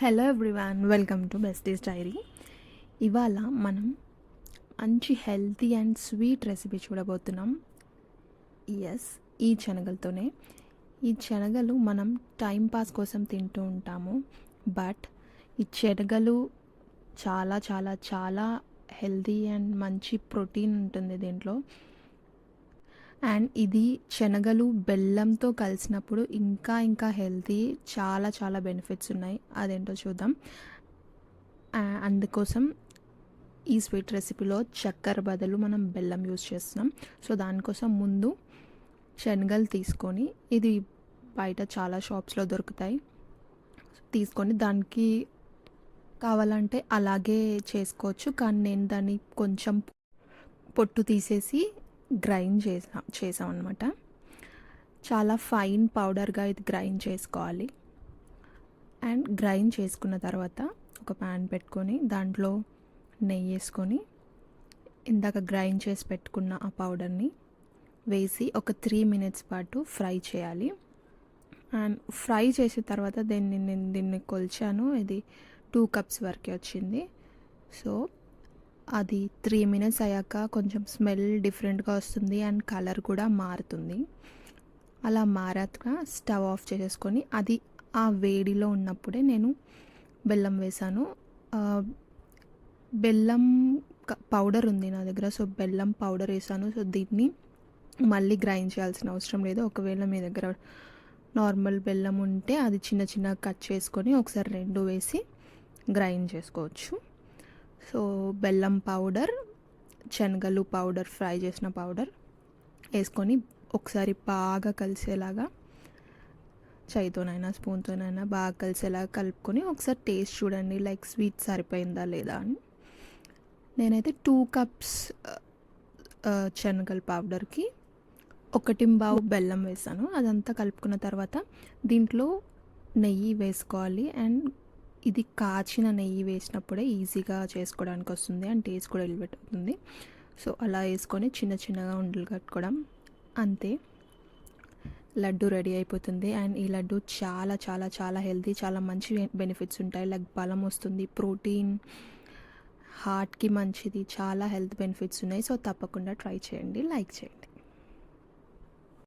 Hello everyone welcome to besties diary. ఇవాళ మనం మంచి హెల్తీ అండ్ స్వీట్ రెసిపీ చూడబోతున్నాం. ఎస్ ఈ శనగలతోనే. ఈ శనగలు మనం టైం పాస్ కోసం తింటూ ఉంటాము. బట్ ఈ శనగలు చాలా చాలా చాలా హెల్తీ అండ్ మంచి ప్రోటీన్ ఉంటుంది దీంట్లో. అండ్ ఇది శనగలు బెల్లంతో కలిసినప్పుడు ఇంకా ఇంకా హెల్తీ చాలా చాలా బెనిఫిట్స్ ఉన్నాయి. అదేంటో చూద్దాం. అందుకోసం ఈ స్వీట్ రెసిపీలో చక్కెర బదులు మనం బెల్లం యూస్ చేస్తున్నాం. సో దానికోసం ముందు శనగలు తీసుకొని ఇది బయట చాలా షాప్స్లో దొరుకుతాయి. తీసుకొని దానికి కావాలంటే అలాగే చేసుకోవచ్చు. కానీ నేను దాన్ని కొంచెం పొట్టు తీసేసి గ్రైండ్ చేసా చేసాం అనమాట చాలా ఫైన్ పౌడర్గా ఇది గ్రైండ్ చేసుకోవాలి. అండ్ గ్రైండ్ చేసుకున్న తర్వాత ఒక ప్యాన్ పెట్టుకొని దాంట్లో నెయ్యి వేసుకొని ఇందాక గ్రైండ్ చేసి పెట్టుకున్న ఆ పౌడర్ని వేసి ఒక త్రీ మినిట్స్ పాటు ఫ్రై చేయాలి. అండ్ ఫ్రై చేసిన తర్వాత దీన్ని నేను దీన్ని కొలిచాను. ఇది టూ కప్స్ వరకే వచ్చింది. సో అది త్రీ మినిట్స్ అయ్యాక కొంచెం స్మెల్ డిఫరెంట్గా వస్తుంది అండ్ కలర్ కూడా మారుతుంది. అలా మారాక స్టవ్ ఆఫ్ చేసేసుకొని అది ఆ వేడిలో ఉన్నప్పుడే నేను బెల్లం వేసాను. బెల్లం పౌడర్ ఉంది నా దగ్గర సో బెల్లం పౌడర్ వేసాను. సో దీన్ని మళ్ళీ గ్రైండ్ చేయాల్సిన అవసరం లేదు. ఒకవేళ మీ దగ్గర నార్మల్ బెల్లం ఉంటే అది చిన్న చిన్న కట్ చేసుకొని ఒకసారి రెండు వేసి గ్రైండ్ చేసుకోవచ్చు. సో బెల్లం పౌడర్ శనగలు పౌడర్ ఫ్రై చేసిన పౌడర్ వేసుకొని ఒకసారి బాగా కలిసేలాగా చేయితోనైనా స్పూన్తోనైనా బాగా కలిసేలాగా కలుపుకొని ఒకసారి టేస్ట్ చూడండి లైక్ స్వీట్ సరిపోయిందా లేదా అని. నేనైతే టూ కప్స్ శనగల పౌడర్కి ఒకటి బావు బెల్లం వేసాను. అదంతా కలుపుకున్న తర్వాత దీంట్లో నెయ్యి వేసుకోవాలి అండ్ ఇది కాచిన నెయ్యి వేసినప్పుడే ఈజీగా చేసుకోవడానికి వస్తుంది అండ్ టేస్ట్ కూడా వెళ్ళిపెట్టుతుంది సో అలా వేసుకొని చిన్న చిన్నగా ఉండలు కట్టుకోవడం. అంతే. లడ్డు రెడీ అయిపోతుంది. అండ్ ఈ లడ్డు చాలా చాలా చాలా హెల్తీ చాలా మంచి బెనిఫిట్స్ ఉంటాయి. లైక్ బలం వస్తుంది ప్రోటీన్ హార్ట్కి మంచిది చాలా హెల్త్ బెనిఫిట్స్ ఉన్నాయి. సో తప్పకుండా ట్రై చేయండి లైక్ చేయండి.